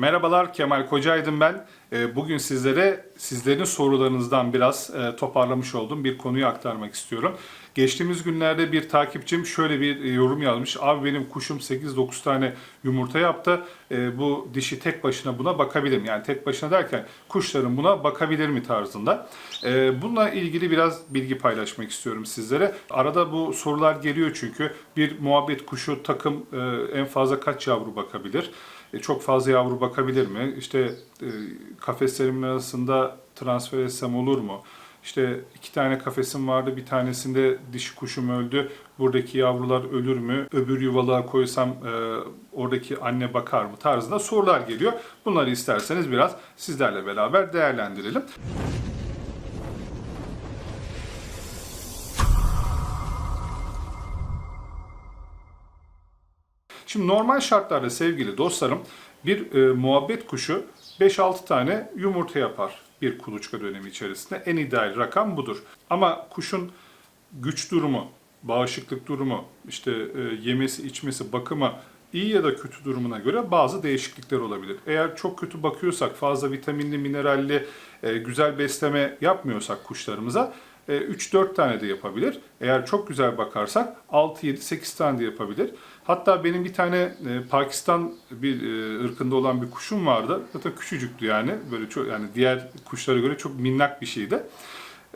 Merhabalar Kemal Kocaydım ben. Ee, Bugün sizlere sizlerin sorularınızdan biraz e, toparlamış olduğum bir konuyu aktarmak istiyorum. Geçtiğimiz günlerde bir takipçim şöyle bir e, yorum yazmış. Abi benim kuşum 8-9 tane yumurta yaptı. E, Bu dişi tek başına buna bakabilir mi? Yani tek başına derken kuşların buna bakabilir mi tarzında. Bununla ilgili biraz bilgi paylaşmak istiyorum sizlere. Arada bu sorular geliyor çünkü. Bir muhabbet kuşu takım en fazla kaç yavru bakabilir? E, çok fazla yavru bakabilir mi? İşte e, kafeslerimin arasında transfer etsem olur mu? İşte iki tane kafesim vardı, bir tanesinde dişi kuşum öldü. Buradaki yavrular ölür mü? Öbür yuvalığa koysam e, oradaki anne bakar mı? Tarzında sorular geliyor. Bunları isterseniz biraz sizlerle beraber değerlendirelim. Şimdi normal şartlarda sevgili dostlarım bir e, muhabbet kuşu 5-6 tane yumurta yapar bir kuluçka dönemi içerisinde. En ideal rakam budur. Ama kuşun güç durumu, bağışıklık durumu, işte e, yemesi, içmesi, bakımı iyi ya da kötü durumuna göre bazı değişiklikler olabilir. Eğer çok kötü bakıyorsak, fazla vitaminli, mineralli, e, güzel besleme yapmıyorsak kuşlarımıza 3-4 tane de yapabilir. Eğer çok güzel bakarsak 6-7-8 tane de yapabilir. Hatta benim bir tane e, Pakistan bir e, ırkında olan bir kuşum vardı. Zaten küçücüktü yani. Böyle çok yani diğer kuşlara göre çok minnak bir şeydi.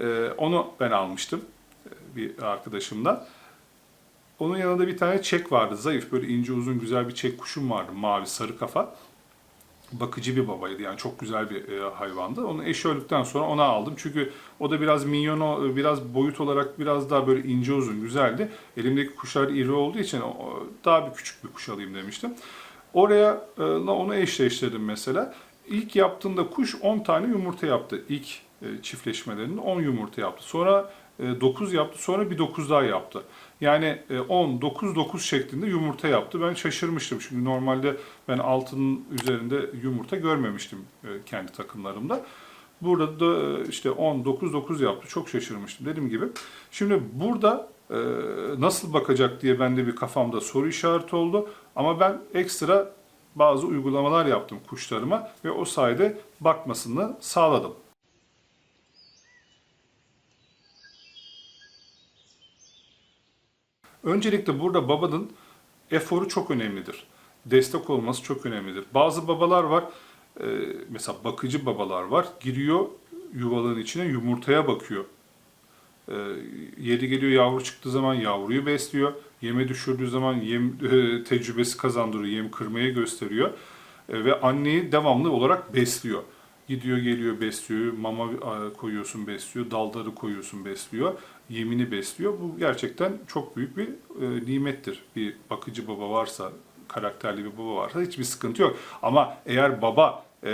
E, onu ben almıştım e, bir arkadaşımdan. Onun yanında bir tane çek vardı. Zayıf böyle ince uzun güzel bir çek kuşum vardı. Mavi sarı kafa bakıcı bir babaydı yani çok güzel bir e, hayvandı. Onu eşi öldükten sonra ona aldım. Çünkü o da biraz minyon, e, biraz boyut olarak biraz daha böyle ince uzun güzeldi. Elimdeki kuşlar iri olduğu için daha bir küçük bir kuş alayım demiştim. Oraya e, onu eşleştirdim mesela. İlk yaptığında kuş 10 tane yumurta yaptı. İlk e, çiftleşmelerinde 10 yumurta yaptı. Sonra 9 yaptı. Sonra bir 9 daha yaptı. Yani 10, 9, 9 şeklinde yumurta yaptı. Ben şaşırmıştım. Çünkü normalde ben altının üzerinde yumurta görmemiştim e, kendi takımlarımda. Burada da e, işte 10, 9, 9 yaptı. Çok şaşırmıştım dediğim gibi. Şimdi burada e, nasıl bakacak diye bende bir kafamda soru işareti oldu. Ama ben ekstra bazı uygulamalar yaptım kuşlarıma ve o sayede bakmasını sağladım. Öncelikle burada babanın eforu çok önemlidir. Destek olması çok önemlidir. Bazı babalar var, e, mesela bakıcı babalar var, giriyor yuvalığın içine yumurtaya bakıyor. E, yeri geliyor yavru çıktığı zaman yavruyu besliyor. Yeme düşürdüğü zaman yem e, tecrübesi kazandırıyor, yem kırmayı gösteriyor. ve anneyi devamlı olarak besliyor. Gidiyor geliyor besliyor, mama koyuyorsun besliyor, dalları koyuyorsun besliyor, yemini besliyor. Bu gerçekten çok büyük bir e, nimettir. Bir bakıcı baba varsa, karakterli bir baba varsa hiçbir sıkıntı yok. Ama eğer baba e,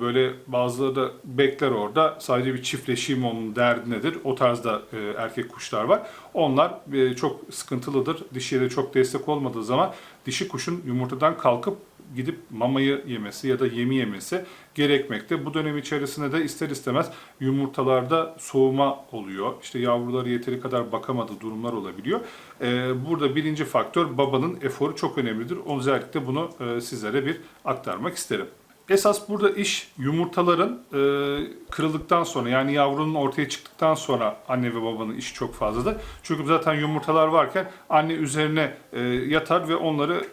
böyle bazıları da bekler orada sadece bir çiftleşeyim onun derdi nedir? O tarzda e, erkek kuşlar var. Onlar e, çok sıkıntılıdır. Dişiye de çok destek olmadığı zaman dişi kuşun yumurtadan kalkıp gidip mamayı yemesi ya da yemi yemesi gerekmekte. Bu dönem içerisinde de ister istemez yumurtalarda soğuma oluyor. İşte yavruları yeteri kadar bakamadığı durumlar olabiliyor. Ee, burada birinci faktör babanın eforu çok önemlidir. Özellikle bunu e, sizlere bir aktarmak isterim. Esas burada iş yumurtaların e, kırıldıktan sonra yani yavrunun ortaya çıktıktan sonra anne ve babanın işi çok fazladır. Çünkü zaten yumurtalar varken anne üzerine e, yatar ve onları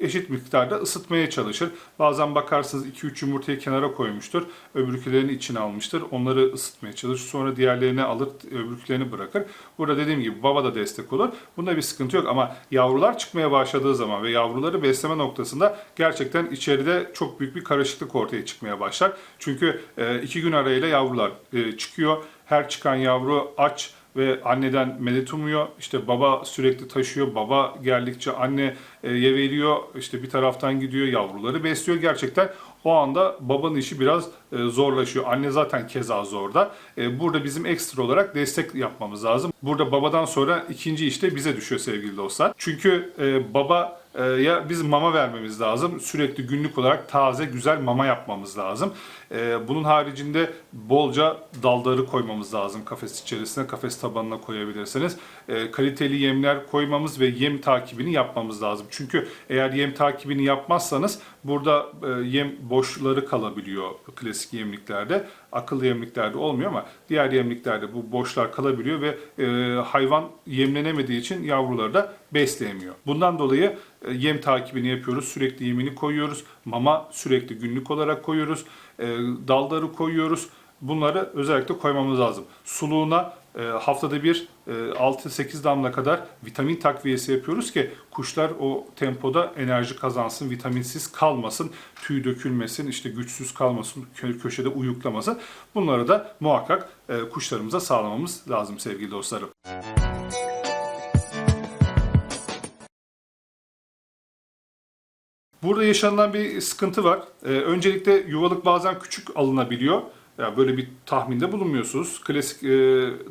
eşit miktarda ısıtmaya çalışır. Bazen bakarsınız 2-3 yumurtayı kenara koymuştur. Öbürkülerini içine almıştır. Onları ısıtmaya çalışır. Sonra diğerlerini alır, öbürkülerini bırakır. Burada dediğim gibi baba da destek olur. Bunda bir sıkıntı yok ama yavrular çıkmaya başladığı zaman ve yavruları besleme noktasında gerçekten içeride çok büyük bir karışıklık ortaya çıkmaya başlar. Çünkü e, iki gün arayla yavrular e, çıkıyor. Her çıkan yavru aç, ve anneden medet umuyor. İşte baba sürekli taşıyor. Baba geldikçe anneye veriyor. İşte bir taraftan gidiyor yavruları besliyor. Gerçekten o anda babanın işi biraz e, zorlaşıyor. Anne zaten keza zorda. E, burada bizim ekstra olarak destek yapmamız lazım. Burada babadan sonra ikinci işte bize düşüyor sevgili dostlar. Çünkü e, baba e, ya biz mama vermemiz lazım. Sürekli günlük olarak taze güzel mama yapmamız lazım. E, bunun haricinde bolca daldarı koymamız lazım kafes içerisine. Kafes tabanına koyabilirsiniz. E, kaliteli yemler koymamız ve yem takibini yapmamız lazım. Çünkü eğer yem takibini yapmazsanız burada e, yem boşları kalabiliyor klasik yemliklerde. Akıllı yemliklerde olmuyor ama diğer yemliklerde bu boşlar kalabiliyor ve e, hayvan yemlenemediği için yavruları da besleyemiyor. Bundan dolayı yem takibini yapıyoruz. Sürekli yemini koyuyoruz. Mama sürekli günlük olarak koyuyoruz. Daldarı koyuyoruz. Bunları özellikle koymamız lazım. Suluğuna haftada bir e, 6-8 damla kadar vitamin takviyesi yapıyoruz ki kuşlar o tempoda enerji kazansın, vitaminsiz kalmasın, tüy dökülmesin, işte güçsüz kalmasın, kö- köşede uyuklamasın. Bunları da muhakkak e, kuşlarımıza sağlamamız lazım sevgili dostlarım. Burada yaşanılan bir sıkıntı var. Ee, öncelikle yuvalık bazen küçük alınabiliyor. Ya böyle bir tahminde bulunmuyorsunuz. Klasik e,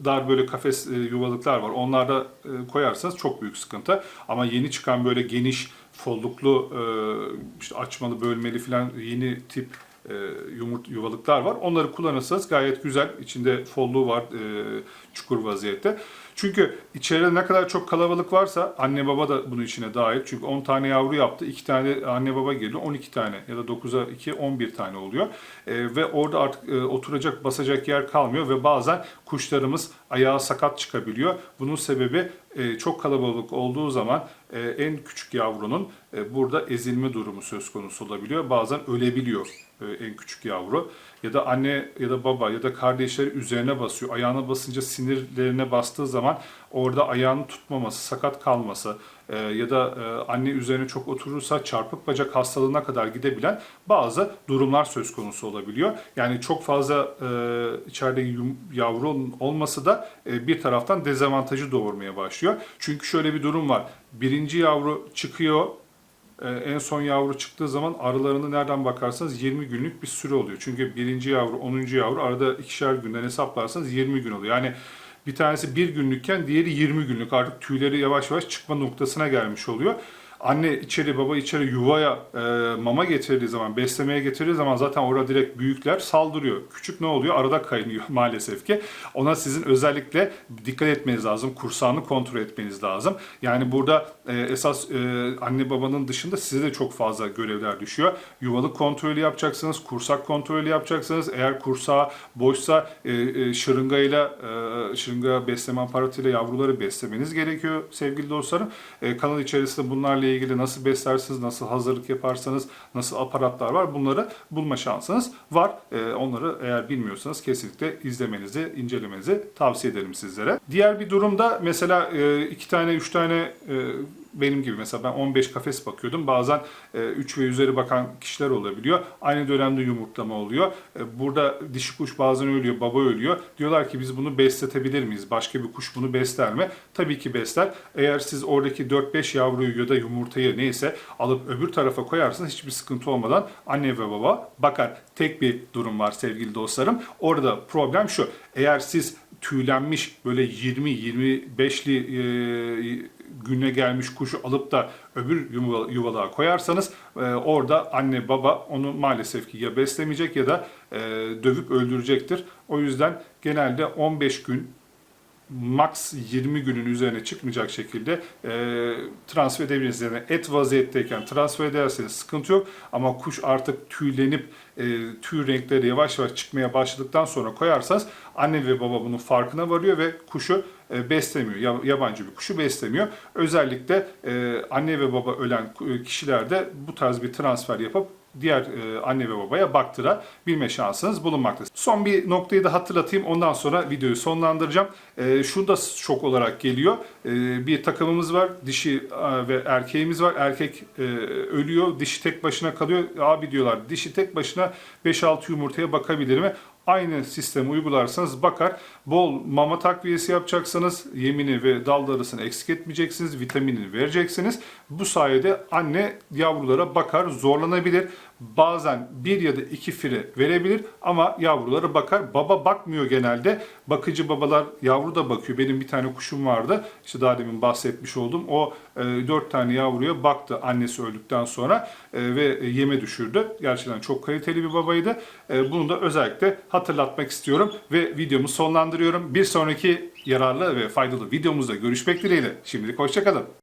dar böyle kafes e, yuvalıklar var. Onlarda e, koyarsanız çok büyük sıkıntı. Ama yeni çıkan böyle geniş, folluklu, e, işte açmalı, bölmeli falan yeni tip e, yumurt yuvalıklar var. Onları kullanırsanız gayet güzel. İçinde folluğu var e, çukur vaziyette. Çünkü içeride ne kadar çok kalabalık varsa anne baba da bunun içine dahil. Çünkü 10 tane yavru yaptı. 2 tane anne baba geliyor. 12 tane ya da 9'a 2 11 tane oluyor. E, ve orada artık e, oturacak basacak yer kalmıyor ve bazen kuşlarımız ayağı sakat çıkabiliyor. Bunun sebebi e, çok kalabalık olduğu zaman e, en küçük yavrunun e, burada ezilme durumu söz konusu olabiliyor. Bazen ölebiliyor en küçük yavru. Ya da anne ya da baba ya da kardeşleri üzerine basıyor. Ayağına basınca sinirlerine bastığı zaman orada ayağını tutmaması, sakat kalması e, ya da e, anne üzerine çok oturursa çarpık bacak hastalığına kadar gidebilen bazı durumlar söz konusu olabiliyor. Yani çok fazla e, içeride yavru olması da e, bir taraftan dezavantajı doğurmaya başlıyor. Çünkü şöyle bir durum var. Birinci yavru çıkıyor, en son yavru çıktığı zaman arılarını nereden bakarsanız 20 günlük bir süre oluyor. Çünkü birinci yavru, 10. yavru arada ikişer günden hesaplarsanız 20 gün oluyor. Yani bir tanesi bir günlükken diğeri 20 günlük artık tüyleri yavaş yavaş çıkma noktasına gelmiş oluyor. Anne içeri baba içeri yuvaya e, mama getirdiği zaman, beslemeye getirdiği zaman zaten orada direkt büyükler saldırıyor. Küçük ne oluyor? Arada kaynıyor maalesef ki. Ona sizin özellikle dikkat etmeniz lazım. Kursağını kontrol etmeniz lazım. Yani burada e, esas e, anne babanın dışında size de çok fazla görevler düşüyor. Yuvalık kontrolü yapacaksınız, kursak kontrolü yapacaksınız. Eğer kursağı boşsa e, e, şırıngayla, e, şırınga besleme aparatıyla yavruları beslemeniz gerekiyor sevgili dostlarım. E, kanal içerisinde bunlarla ilgili nasıl beslersiniz, nasıl hazırlık yaparsanız, nasıl aparatlar var bunları bulma şansınız var. E, onları eğer bilmiyorsanız kesinlikle izlemenizi, incelemenizi tavsiye ederim sizlere. Diğer bir durumda mesela e, iki tane, üç tane e, benim gibi mesela ben 15 kafes bakıyordum. Bazen 3 ve üzeri bakan kişiler olabiliyor. Aynı dönemde yumurtlama oluyor. E, Burada dişi kuş bazen ölüyor, baba ölüyor. Diyorlar ki biz bunu besletebilir miyiz? Başka bir kuş bunu besler mi? Tabii ki besler. Eğer siz oradaki 4-5 yavruyu ya da yumurtayı neyse alıp öbür tarafa koyarsanız hiçbir sıkıntı olmadan anne ve baba bakar. Tek bir durum var sevgili dostlarım. Orada problem şu. Eğer siz tüylenmiş böyle 20-25'li e, güne gelmiş kuşu alıp da öbür yuva- yuvalığa koyarsanız e, orada anne baba onu maalesef ki ya beslemeyecek ya da e, dövüp öldürecektir. O yüzden genelde 15 gün max 20 günün üzerine çıkmayacak şekilde e, transfer edebilirsiniz. Yani et vaziyetteyken transfer ederseniz sıkıntı yok ama kuş artık tüylenip e, tüy renkleri yavaş yavaş çıkmaya başladıktan sonra koyarsanız anne ve baba bunun farkına varıyor ve kuşu beslemiyor. Ya- Yabancı bir kuşu beslemiyor. Özellikle e, anne ve baba ölen ku- kişilerde bu tarz bir transfer yapıp diğer e, anne ve babaya baktırabilme şansınız bulunmakta. Son bir noktayı da hatırlatayım. Ondan sonra videoyu sonlandıracağım. E, şu da şok olarak geliyor. E, bir takımımız var. Dişi e, ve erkeğimiz var. Erkek e, ölüyor. Dişi tek başına kalıyor. Abi diyorlar dişi tek başına 5-6 yumurtaya bakabilir mi? Aynı sistemi uygularsanız bakar. Bol mama takviyesi yapacaksınız. Yemini ve dal darısını eksik etmeyeceksiniz. Vitaminini vereceksiniz. Bu sayede anne yavrulara bakar, zorlanabilir. Bazen bir ya da iki fire verebilir ama yavruları bakar. Baba bakmıyor genelde. Bakıcı babalar yavru da bakıyor. Benim bir tane kuşum vardı. İşte daha demin bahsetmiş oldum. O e, dört tane yavruya baktı annesi öldükten sonra e, ve yeme düşürdü. Gerçekten çok kaliteli bir babaydı. E, bunu da özellikle hatırlatmak istiyorum ve videomu sonlandırıyorum. Bir sonraki yararlı ve faydalı videomuzda görüşmek dileğiyle. Şimdilik hoşçakalın.